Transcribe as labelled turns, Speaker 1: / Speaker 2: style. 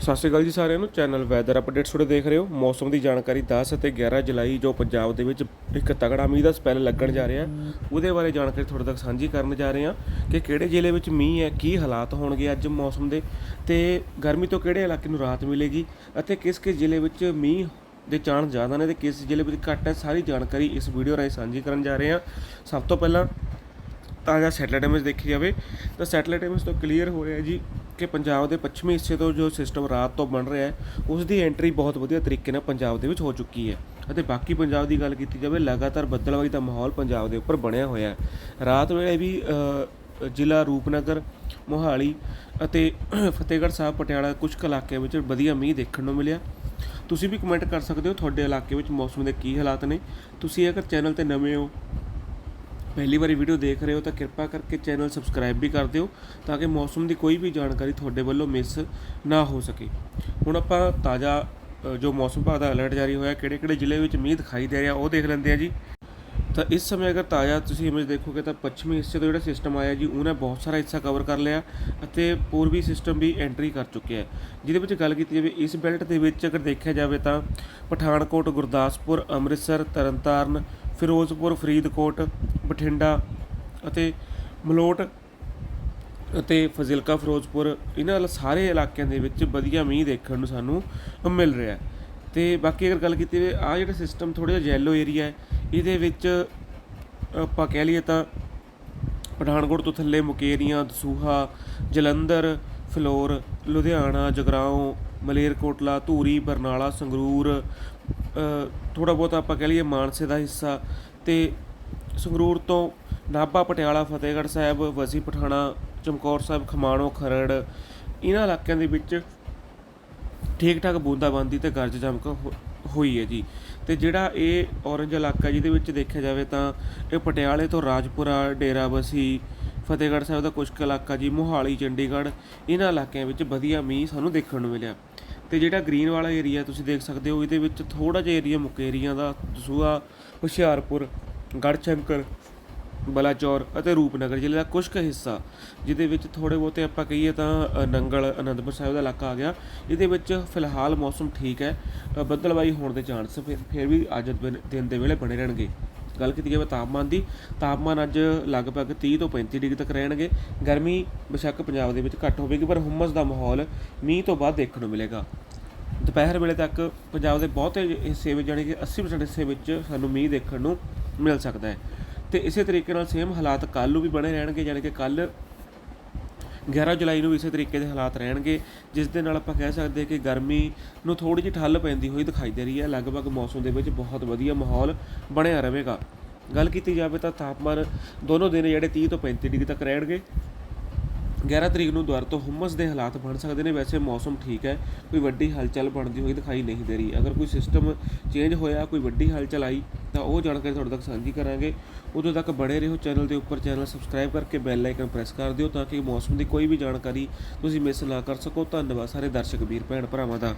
Speaker 1: ਸਤਿ ਸ਼੍ਰੀ ਅਕਾਲ ਜੀ ਸਾਰਿਆਂ ਨੂੰ। ਚੈਨਲ ਵੈਦਰ ਅਪਡੇਟਸ ਤੁਹਾਡੇ ਦੇਖ ਰਹੇ ਹੋ। ਮੌਸਮ ਦੀ ਜਾਣਕਾਰੀ 10 ਅਤੇ 11 ਜੁਲਾਈ, ਜੋ ਪੰਜਾਬ ਦੇ ਵਿੱਚ ਇੱਕ ਤਗੜਾ ਮੀਂਹ ਦਾ ਸਪੈਲ ਲੱਗਣ ਜਾ ਰਿਹਾ ਉਹਦੇ ਬਾਰੇ ਜਾਣਕਾਰੀ ਤੁਹਾਡੇ ਤੱਕ ਸਾਂਝੀ ਕਰਨ ਜਾ ਰਹੇ ਹਾਂ ਕਿ ਕਿਹੜੇ ਜ਼ਿਲ੍ਹੇ ਵਿੱਚ ਮੀਂਹ ਹੈ, ਕੀ ਹਾਲਾਤ ਹੋਣਗੇ ਅੱਜ ਮੌਸਮ ਦੇ ਤੇ ਗਰਮੀ ਤੋਂ ਕਿਹੜੇ ਇਲਾਕੇ ਨੂੰ ਰਾਹਤ ਮਿਲੇਗੀ ਅਤੇ ਕਿਸ ਕਿਸ ਜ਼ਿਲ੍ਹੇ ਵਿੱਚ ਮੀਂਹ ਦੇ ਚਾਂਸ ਜ਼ਿਆਦਾ ਨੇ ਤੇ ਕਿਸ ਜ਼ਿਲ੍ਹੇ ਵਿੱਚ ਘੱਟ ਹੈ, ਸਾਰੀ ਜਾਣਕਾਰੀ ਇਸ ਵੀਡੀਓ ਰਾਹੀਂ ਸਾਂਝੀ ਕਰਨ ਜਾ ਰਹੇ ਹਾਂ। ਸਭ ਤੋਂ ਪਹਿਲਾਂ ਤਾਜ਼ਾ ਸੈਟਲਾਈਟ ਇਮੇਜ ਦੇਖੀ ਜਾਵੇ, ਤਾਂ ਸੈਟਲਾਈਟ ਇਮੇਜ ਤੋਂ ਕਲੀਅਰ ਹੋ ਰਿਹਾ ਜੀ ਕਿ ਪੰਜਾਬ ਦੇ ਪੱਛਮੀ ਹਿੱਸੇ ਤੋਂ ਜੋ ਸਿਸਟਮ ਰਾਤ ਤੋਂ ਬਣ ਰਿਹਾ ਹੈ ਉਸ ਦੀ ਐਂਟਰੀ ਬਹੁਤ ਵਧੀਆ ਤਰੀਕੇ ਨਾਲ ਪੰਜਾਬ ਦੇ ਵਿੱਚ ਹੋ ਚੁੱਕੀ ਹੈ। ਅਤੇ ਬਾਕੀ ਪੰਜਾਬ ਦੀ ਗੱਲ ਕੀਤੀ ਜਾਵੇ, ਲਗਾਤਾਰ ਬੱਦਲਵਾਈ ਦਾ ਮਾਹੌਲ ਪੰਜਾਬ ਦੇ ਉੱਪਰ ਬਣਿਆ ਹੋਇਆ ਹੈ। ਰਾਤ ਵੇਲੇ ਵੀ ਜ਼ਿਲ੍ਹਾ ਰੂਪਨਗਰ, ਮੋਹਾਲੀ ਅਤੇ ਫਤਿਹਗੜ੍ਹ ਸਾਹਿਬ, ਪਟਿਆਲਾ ਕੁਝ ਕੁ ਇਲਾਕਿਆਂ ਵਿੱਚ ਵਧੀਆ ਮੀਂਹ ਦੇਖਣ ਨੂੰ ਮਿਲਿਆ। ਤੁਸੀਂ ਵੀ ਕਮੈਂਟ ਕਰ ਸਕਦੇ ਹੋ, ਤੁਹਾਡੇ ਇਲਾਕੇ ਵਿੱਚ ਮੌਸਮ ਦੇ ਕੀ ਹਾਲਾਤ ਨੇ। ਤੁਸੀਂ ਅਗਰ ਚੈਨਲ ਤੇ ਨਵੇਂ ਹੋ ਪਹਿਲੀ ਵਾਰੀ ਵੀਡੀਓ ਦੇਖ ਰਹੇ ਹੋ ਤਾਂ ਕਿਰਪਾ ਕਰਕੇ ਚੈਨਲ ਸਬਸਕ੍ਰਾਈਬ ਵੀ ਕਰ ਦਿਓ ਤਾਂ ਕਿ ਮੌਸਮ ਦੀ ਕੋਈ ਵੀ ਜਾਣਕਾਰੀ ਤੁਹਾਡੇ ਵੱਲੋਂ ਮਿਸ ਨਾ ਹੋ ਸਕੇ। ਹੁਣ ਆਪਾਂ ਤਾਜ਼ਾ ਜੋ ਮੌਸਮ ਵਿਭਾਗ ਦਾ ਅਲਰਟ ਜਾਰੀ ਹੋਇਆ ਕਿਹੜੇ ਕਿਹੜੇ ਜ਼ਿਲ੍ਹੇ ਵਿੱਚ ਮੀਂਹ ਦਿਖਾਈ ਦੇ ਰਿਹਾ, ਉਹ ਦੇਖ ਲੈਂਦੇ ਆ ਜੀ। ਤਾਂ ਇਸ ਸਮੇਂ ਅਗਰ ਤਾਜ਼ਾ ਤੁਸੀਂ ਇਮੇਜ ਦੇਖੋਗੇ ਤਾਂ ਪੱਛਮੀ ਹਿੱਸੇ ਤੋਂ ਜਿਹੜਾ ਸਿਸਟਮ ਆਇਆ ਜੀ, ਉਹਨੇ ਬਹੁਤ ਸਾਰਾ ਹਿੱਸਾ ਕਵਰ ਕਰ ਲਿਆ ਅਤੇ ਪੂਰਬੀ ਸਿਸਟਮ ਵੀ ਐਂਟਰੀ ਕਰ ਚੁੱਕਿਆ ਹੈ। ਜਿਹਦੇ ਵਿੱਚ ਗੱਲ ਕੀਤੀ ਜਾਵੇ, ਇਸ ਬੈਲਟ ਦੇ ਵਿੱਚ ਅਗਰ ਦੇਖਿਆ ਜਾਵੇ ਤਾਂ ਪਠਾਨਕੋਟ, ਗੁਰਦਾਸਪੁਰ, ਅੰਮ੍ਰਿਤਸਰ, ਤਰਨਤਾਰਨ ਫਿਰੋਜ਼ਪੁਰ, ਫਰੀਦਕੋਟ, ਬਠਿੰਡਾ ਅਤੇ ਮਲੋਟ ਅਤੇ ਫਜ਼ਿਲਕਾ, ਫਿਰੋਜ਼ਪੁਰ, ਇਹਨਾਂ ਸਾਰੇ ਇਲਾਕਿਆਂ ਦੇ ਵਿੱਚ ਵਧੀਆ ਮੀਂਹ ਦੇਖਣ ਨੂੰ ਸਾਨੂੰ ਮਿਲ ਰਿਹਾ ਹੈ। ਤੇ ਬਾਕੀ ਅਗਰ ਗੱਲ ਕੀਤੀ ਜਾਵੇ ਆ ਜਿਹੜਾ ਸਿਸਟਮ ਥੋੜਾ ਜਿਹਾ ਯੈਲੋ ਏਰੀਆ ਹੈ, ਇਹਦੇ ਵਿੱਚ ਆਪਾਂ ਕਹਿ ਲਈਏ ਤਾਂ ਪਠਾਨਕੋਟ ਤੋਂ ਥੱਲੇ ਮੁਕੇਰੀਆਂ, ਦਸੂਹਾ, ਜਲੰਧਰ, ਫਲੋਰ, ਲੁਧਿਆਣਾ ਜਗਰਾਓਂ ਮਲੇਰਕੋਟਲਾ, ਧੂਰੀ, ਬਰਨਾਲਾ, ਸੰਗਰੂਰ ਥੋੜਾ ਬਹੁਤ ਆਪਾਂ ਕਹਿ ਲਈਏ ਮਾਨਸੇ ਦਾ ਹਿੱਸਾ। ਤੇ ਸੰਗਰੂਰ ਤੋਂ ਨਾਭਾ, ਪਟਿਆਲਾ, ਫਤਿਹਗੜ੍ਹ ਸਾਹਿਬ ਵਸੀ ਪਠਾਣਾ, ਚਮਕੌਰ ਸਾਹਿਬ, ਖਮਾਣੋ, ਖਰੜ, ਇਹਨਾਂ ਇਲਾਕਿਆਂ ਦੇ ਵਿੱਚ ਠੀਕ ਠਾਕ ਬੂੰਦਾਬਾਂਦੀ ਤੇ ਗਰਜ ਚਮਕ ਹੋ- ਹੋਈ ਹੈ ਜੀ। ਤੇ ਜਿਹੜਾ ਇਹ ਔਰੰਜ ਇਲਾਕਾ ਜਿਹਦੇ ਵਿੱਚ ਦੇਖਿਆ ਜਾਵੇ ਤਾਂ ਇਹ ਪਟਿਆਲੇ ਤੋਂ ਰਾਜਪੁਰਾ, ਡੇਰਾਬੱਸੀ ਫਤਿਹਗੜ੍ਹ ਸਾਹਿਬ ਦਾ ਕੁਝ ਕੁ ਇਲਾਕਾ ਜੀ ਮੋਹਾਲੀ ਚੰਡੀਗੜ੍ਹ ਇਹਨਾਂ ਇਲਾਕਿਆਂ ਵਿੱਚ ਵਧੀਆ ਮੀਂਹ ਸਾਨੂੰ ਦੇਖਣ ਨੂੰ ਮਿਲਿਆ। ਤੇ ਜਿਹੜਾ ਗ੍ਰੀਨ ਵਾਲਾ ਏਰੀਆ ਤੁਸੀਂ ਦੇਖ ਸਕਦੇ ਹੋ ਇਹਦੇ ਵਿੱਚ ਥੋੜਾ ਜਿਹਾ ਏਰੀਆ ਮੁਕੇਰੀਆਂ ਦਾ ਦਸੂਹਾ ਹੁਸ਼ਿਆਰਪੁਰ ਗੜ੍ਹਸ਼ੰਕਰ ਬਲਾਚੌਰ ਅਤੇ ਰੂਪਨਗਰ ਜ਼ਿਲ੍ਹੇ ਦਾ ਕੁਝ ਕੁ ਹਿੱਸਾ ਜਿਹਦੇ ਵਿੱਚ ਥੋੜੇ ਬਹੁਤੇ ਆਪਾਂ ਕਹੀਏ ਤਾਂ ਨੰਗਲ ਅਨੰਦਪੁਰ ਸਾਹਿਬ ਦਾ ਇਲਾਕਾ ਆ ਗਿਆ। ਇਹਦੇ ਵਿੱਚ ਫਿਲਹਾਲ ਮੌਸਮ ਠੀਕ ਹੈ। ਅ, ਬੱਦਲਵਾਈ ਹੋਣ ਦੇ ਚਾਂਸ ਫਿਰ ਫਿਰ ਵੀ ਅੱਜ ਦਿਨ- ਦਿਨ ਦੇ ਵੇਲੇ ਬਣੇ ਰਹਿਣਗੇ। ਗੱਲ ਕੀਤੀ ਜਾਵੇ ਤਾਪਮਾਨ ਦੀ, ਤਾਪਮਾਨ ਅੱਜ ਲਗਭਗ 30 ਤੋਂ 35 ਡਿਗਰੀ ਤੱਕ ਰਹਿਣਗੇ। ਗਰਮੀ ਬੇਸ਼ੱਕ ਪੰਜਾਬ ਦੇ ਵਿੱਚ ਘੱਟ ਹੋਵੇਗੀ, ਪਰ ਹੁਮਸ ਦਾ ਮਾਹੌਲ ਮੀਂਹ ਤੋਂ ਬਾਅਦ ਦੇਖਣ ਨੂੰ ਮਿਲੇਗਾ। ਦੁਪਹਿਰ ਵੇਲੇ ਤੱਕ ਪੰਜਾਬ ਦੇ ਬਹੁਤੇ ਹਿੱਸੇ ਵਿੱਚ, ਜਾਣੀ ਕਿ 80% ਹਿੱਸੇ ਵਿੱਚ ਸਾਨੂੰ ਮੀਂਹ ਦੇਖਣ ਨੂੰ ਮਿਲ ਸਕਦਾ ਹੈ। ਤੇ ਇਸੇ ਤਰੀਕੇ ਨਾਲ ਸੇਮ ਹਾਲਾਤ ਕੱਲ੍ਹ ਨੂੰ ਵੀ ਬਣੇ ਰਹਿਣਗੇ, ਜਾਣੀ ਕਿ ਕੱਲ੍ਹ 11 ਜੁਲਾਈ ਨੂੰ ਇਸੇ ਤਰੀਕੇ ਦੇ ਹਾਲਾਤ ਰਹਿਣਗੇ, ਜਿਸ ਦੇ ਨਾਲ ਆਪਾਂ ਕਹਿ ਸਕਦੇ ਹਾਂ ਕਿ ਗਰਮੀ ਨੂੰ ਥੋੜੀ ਜਿਹੀ ਠੱਲ ਪੈਂਦੀ ਹੋਈ ਦਿਖਾਈ ਦੇ ਰਹੀ ਹੈ। ਲਗਭਗ ਮੌਸਮ ਦੇ ਵਿੱਚ ਬਹੁਤ ਵਧੀਆ ਮਾਹੌਲ ਬਣਿਆ ਰਹੇਗਾ। ਗੱਲ ਕੀਤੀ ਜਾਵੇ ਤਾਂ ਤਾਪਮਾਨ ਦੋਨੋਂ ਦਿਨ ਜਿਹੜੇ 30 ਤੋਂ 35 ਡਿਗਰੀ ਤੱਕ ਰਹਿਣਗੇ। 11 ਤਰੀਕ ਨੂੰ ਦੁਆਰ ਤੋਂ ਹੁਮਸ ਦੇ ਹਾਲਾਤ ਬਣ ਸਕਦੇ ਨੇ। ਵੈਸੇ ਮੌਸਮ ਠੀਕ ਹੈ, ਕੋਈ ਵੱਡੀ ਹਲਚਲ ਬਣਦੀ ਹੋਈ ਦਿਖਾਈ ਨਹੀਂ ਦੇ ਰਹੀ। ਅਗਰ ਕੋਈ ਸਿਸਟਮ ਚੇਂਜ ਹੋਇਆ, ਕੋਈ ਵੱਡੀ ਹਲਚਲ ਆਈ ਤਾਂ ਉਹ ਜਾਣਕਾਰੀ ਤੁਹਾਡੇ ਤੱਕ ਸਾਂਝੀ ਕਰਾਂਗੇ। ਉਦੋਂ ਤੱਕ ਬੜੇ ਰਹੋ ਚੈਨਲ ਦੇ ਉੱਪਰ। ਚੈਨਲ ਸਬਸਕ੍ਰਾਈਬ ਕਰਕੇ ਬੈਲ ਆਈਕਨ ਪ੍ਰੈਸ ਕਰ ਦਿਓ ਤਾਂ ਕਿ ਮੌਸਮ ਦੀ ਕੋਈ ਵੀ ਜਾਣਕਾਰੀ ਤੁਸੀਂ ਮਿਸ ਨਾ ਕਰ ਸਕੋ। ਧੰਨਵਾਦ ਸਾਰੇ ਦਰਸ਼ਕ, ਵੀਰ, ਭੈਣ, ਭਰਾਵਾਂ ਦਾ।